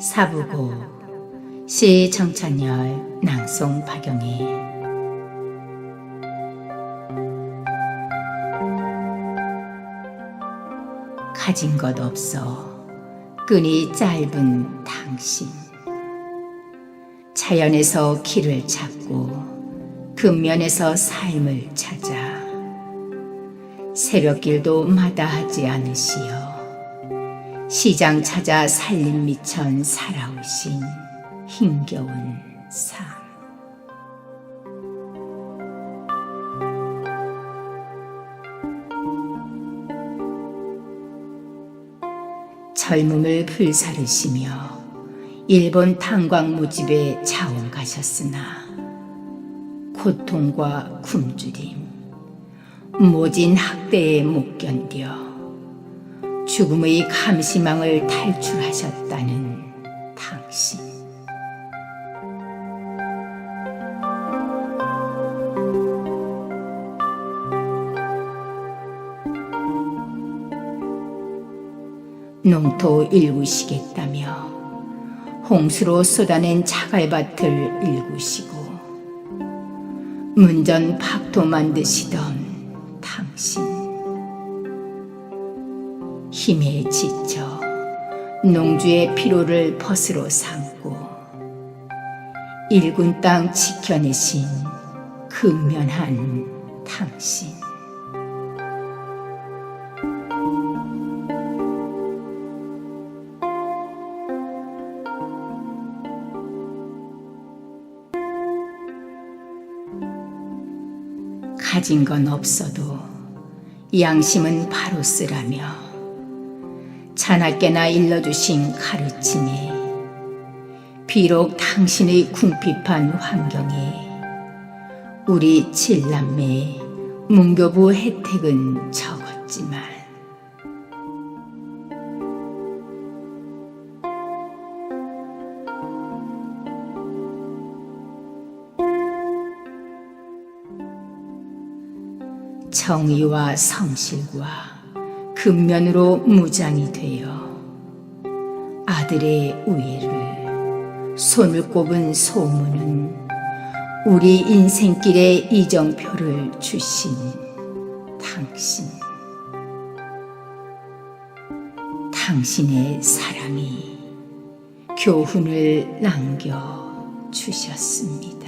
사부고 시 정찬열 낭송 박영희 가진 것 없어. 끈이 짧은 당신. 자연에서 길을 찾고 근면에서 삶을 찾아. 새벽길도 마다하지 않으시어 시장 찾아 살림 미천 살아오신 힘겨운 삶. 젊음을 불사르시며 일본 탄광 모집에 자원 가셨으나 고통과 굶주림, 모진 학대에 못 견뎌 죽음의 감시망을 탈출하셨다는 당신. 농토 일구시겠다며 홍수로 쏟아낸 차갈밭을 일구시고 문전 박도 만드시던 당신. 힘에 지쳐 농주의 피로를 벗으로 삼고 일군 땅 지켜내신 근면한 당신. 가진 건 없어도 양심은 바로 쓰라며 자나깨나 일러주신 가르침이 비록 당신의 궁핍한 환경에 우리 칠남매의 문교부 혜택은 적었지만 정의와 성실과 금면으로 무장이 되어 아들의 우애를 손을 꼽은 소문은 우리 인생길의 이정표를 주신 당신 당신의 사랑이 교훈을 남겨 주셨습니다.